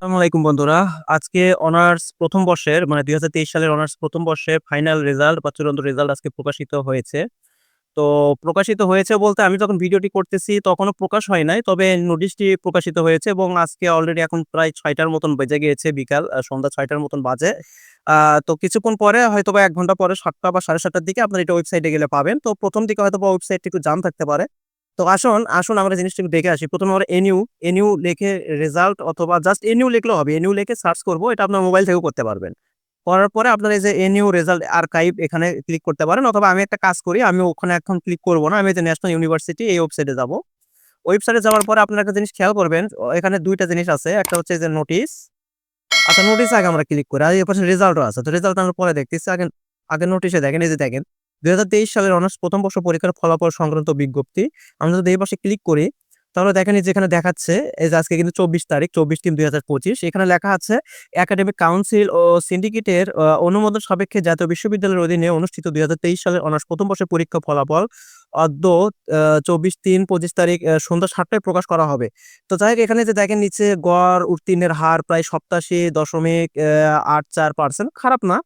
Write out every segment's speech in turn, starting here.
আসসালামু আলাইকুম বন্ধুরা। আজকে অনার্স প্রথম বর্ষের মানে দুই হাজার তেইশ সালের অনার্স প্রথম বর্ষে ফাইনাল রেজাল্ট বা চূড়ান্ত রেজাল্ট আজকে প্রকাশিত হয়েছে। তো প্রকাশিত হয়েছে বলতে আমি যখন ভিডিওটি করতেছি তখনও প্রকাশ হয় নাই, তবে নোটিশটি প্রকাশিত হয়েছে এবং আজকে অলরেডি এখন প্রায় ছয়টার মতন বেজে গিয়েছে বিকাল সন্ধ্যা ছয়টার মতন বাজে। তো কিছুক্ষণ পরে হয়তো বা এক ঘণ্টা পরে সাতটা বা সাড়ে সাতটার দিকে আপনার এটা ওয়েবসাইটে গেলে পাবেন। তো প্রথম দিকে হয়তো বা ওয়েবসাইটটি একটু জাম থাকতে পারে। তো আসুন আসুন আমরা জিনিসটা দেখে আসি। প্রথমে আমরা এনইউ এনইউ লিখে রেজাল্ট অথবা জাস্ট এনইউ লিখলেও হবে। এনইউ লিখে সার্চ করব, এটা আপনার মোবাইল থেকেও করতে পারবেন। করার পরে আপনার এই যে এনইউ রেজাল্ট আর্কাইভ এখানে ক্লিক করতে পারেন অথবা আমি একটা কাজ করি, আমি ওখানে এখন ক্লিক করব না, আমি যে ন্যাশনাল ইউনিভার্সিটি এই ওয়েবসাইটে যাব। ওয়েবসাইটে যাওয়ার পরে আপনার একটা জিনিস খেয়াল করবেন এখানে দুইটা জিনিস আছে, একটা হচ্ছে যে নোটিশ আচ্ছা নোটিশ আগে আমরা ক্লিক করি, আর এই পাশে রেজাল্টও আছে। তো রেজাল্ট আমরা পরে দেখতেছি, আগে আগে নোটিশে দেখেন, এই যে দেখেন। দুই হাজার তেইশ সালের অনার্স প্রথম বর্ষ পরীক্ষার ফলাফল সংক্রান্ত বিজ্ঞপ্তি। আমরা যদি এই পাশে ক্লিক করি, তাহলে দেখেন এই যে এখানে দেখাচ্ছে, এই যে আজকে কিন্তু চব্বিশ তারিখ, চব্বিশ তিন দুই এখানে লেখা আছে একাডেমিক কাউন্সিল ও সিন্ডিকেটের অনুমোদন সাপেক্ষে জাতীয় বিশ্ববিদ্যালয়ের অধীনে অনুষ্ঠিত দুই হাজার তেইশ সালের অনার্স প্রথম বর্ষের পরীক্ষা ফলাফল অদ্য চব্বিশ তিন পঁচিশ তারিখ সন্ধ্যা সাতটায় প্রকাশ করা হবে। তো যাই হোক, এখানে যে দেখেন নিচে গড় উত্তীর্ণের হার প্রায় সপ্তাশি দশমিক আট চার পার্সেন্ট খারাপ না।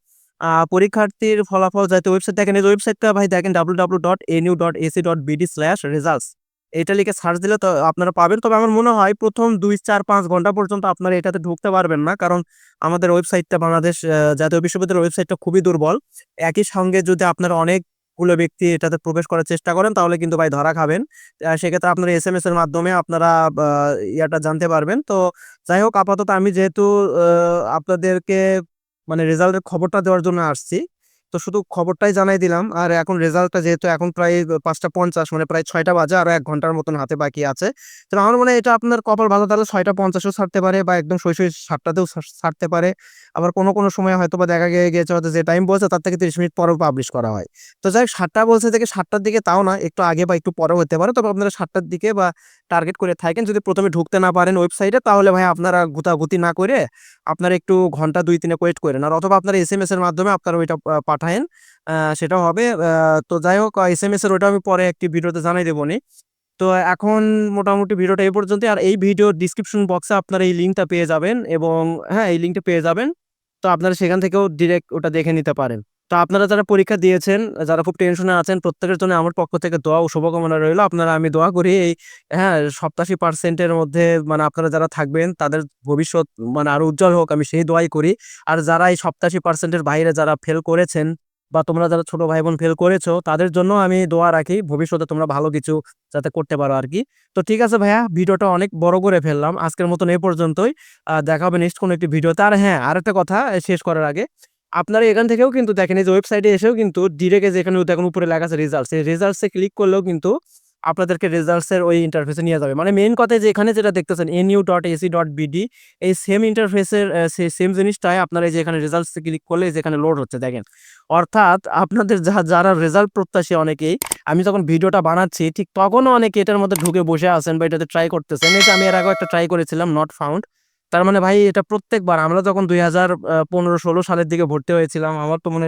পরীক্ষার্থীর ফলাফল যাতে ওয়েবসাইট দেখেন, এই ওয়েবসাইটটা ভাই দেখেন W W dot NU dot AC dot BD slash results এটা লিখে সার্চ দিলে তো আপনারা পাবেন। তবে আমার মনে হয় প্রথম দুই, চার, পাঁচ ঘণ্টা পর্যন্ত আপনারা এটাতে ঢুকতে পারবেন না, কারণ আমাদের ওয়েবসাইটটা বাংলাদেশ জাতীয় বিশ্ববিদ্যালয়ের ওয়েবসাইটটা খুবই দুর্বল। একই সঙ্গে যদি আপনারা অনেকগুলো ব্যক্তি এটাতে প্রবেশ করার চেষ্টা করেন, তাহলে কিন্তু ভাই ধরা খাবেন। সেক্ষেত্রে আপনারা এস এম এস এর মাধ্যমে আপনারা ইয়াটা জানতে পারবেন। তো যাই হোক, আপাতত আমি যেহেতু আপনাদেরকে মানে রেজাল্টের খবরটা দেওয়ার জন্য আসছি। তো শুধু খবরটাই জানাই দিলাম। আর এখন রেজাল্টটা যেহেতু এখন প্রায় পাঁচটা পঞ্চাশ মানে প্রায় ছয়টা বাজে, আরও এক ঘণ্টার মতন হাতে বাকি আছে। তো আমার মনে হয় এটা আপনার কপাল ভালো, তাহলে ছয়টা পঞ্চাশও ছাড়তে পারে বা একদম শৈশব সাতটাতেও ছাড়তে পারে। আবার কোনো কোনো সময় হয়তো বা দেখা গিয়ে গিয়েছে হয়তো যে টাইম বলছে, তার থেকে তিরিশ মিনিট পরেও পাবলিশ করা হয়। তো যাই সাতটা বলছে থেকে সাতটার দিকে তাও না, একটু আগে বা একটু পরেও হতে পারে। তবে আপনারা সাতটার দিকে বা টার্গেট করে থাকেন। যদি প্রথমে ঢুকতে না পারেন ওয়েবসাইটে তাহলে ভাই আপনারা গুতাগুতি না করে আপনারা একটু ঘণ্টা দুই, তিনে ওয়েট করেন। আর অথবা আপনারা এস এম এস এর মাধ্যমে আপনারা ওইটা পাঠায়েন। সেটা হবে। তো যাই হোক এস এম এস এর ওটা আমি পরে একটি ভিডিওতে জানাই দেবো নি তো এখন মোটামুটি ভিডিওটা এই পর্যন্ত আর এই ভিডিও ডিসক্রিপশন বক্সে আপনারা এই লিঙ্কটা পেয়ে যাবেন এবং হ্যাঁ এই লিঙ্কটা পেয়ে যাবেন। তো আপনারা সেখান থেকেও ডিরেক্ট ওটা দেখে নিতে পারেন। তো আপনারা যারা পরীক্ষা দিয়েছেন, যারা খুব টেনশনে আছেন, প্রত্যেকের জন্য আমার পক্ষ থেকে দোয়া ও শুভকামনা রইল। আপনারা আমি দোয়া করি এই হ্যাঁ সপ্তাশি পার্সেন্টের মধ্যে মানে আপনারা যারা থাকবেন, তাদের ভবিষ্যৎ মানে আরও উজ্জ্বল হোক, আমি সেই দোয়াই করি। আর যারা এই সপ্তাশি পার্সেন্টের বাইরে যারা ফেল করেছেন বা তোমরা যারা ছোট ভাই বোন ফেল করেছ, তাদের জন্য আমি দোয়া রাখি, ভবিষ্যতে তোমরা ভালো কিছু যাতে করতে পারো আর কি তো ঠিক আছে ভাইয়া, ভিডিওটা অনেক বড় করে ফেললাম, আজকের মতন এই পর্যন্তই। দেখা হবে নেক্সট কোনো একটি ভিডিওতে। আর হ্যাঁ আরেকটা কথা শেষ করার আগে আপনারা এখান থেকেও কিন্তু দেখেন, এই যে ওয়েবসাইটে এসেও কিন্তু ডিরেক্ট যেখানে দেখুন উপরে লেখা আছে রেজাল্টস এই রেজাল্টসে ক্লিক করলেও কিন্তু আপনাদেরকে রেজাল্টসের ওই ইন্টারফেসে নিয়ে যাবে। মানে মেন কথা যে এখানে যেটা দেখতেছেন N U dot AC dot BD এই সেম ইন্টারফেসের সেম জিনিসটাই আপনারা এই যে এখানে রেজাল্টসে ক্লিক করলে এই যে এখানে লোড হচ্ছে, দেখেন। অর্থাৎ আপনাদের যা, যারা রেজাল্ট প্রত্যাশী অনেকেই, আমি যখন ভিডিওটা বানাচ্ছি, ঠিক তখনও অনেকে এটার মধ্যে ঢুকে বসে আছেন বা এটাতে ট্রাই করতেছেন। এই যে আমি এর আগেও একটা ট্রাই করেছিলাম নট ফাউন্ড তার মানে ভাই এটা প্রত্যেকবার। আমরা যখন দুই হাজার পনেরো, ষোলো সালের দিকে ভর্তি হয়েছিলাম, আমার তো মনে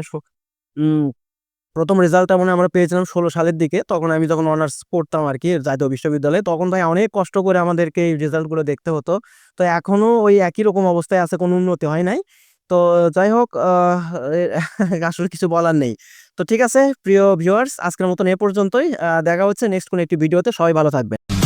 প্রথম রেজাল্টটা মনে আমরা পেয়েছিলাম ষোলো সালের দিকে। তখন আমি যখন অনার্স পড়তাম আর কি, জাতীয় বিশ্ববিদ্যালয়ে, তখন ভাই অনেক কষ্ট করে আমাদেরকে এই রেজাল্টগুলো দেখতে হতো। তো এখনও ওই একই রকম অবস্থায় আছে, কোনো উন্নতি হয় নাই। তো যাই হোক আসলে কিছু বলার নেই। তো ঠিক আছে, প্রিয় ভিউয়ার্স আজকের মতন এ পর্যন্তই। দেখা হচ্ছে নেক্সট কোনো একটি ভিডিওতে সবাই ভালো থাকবেন।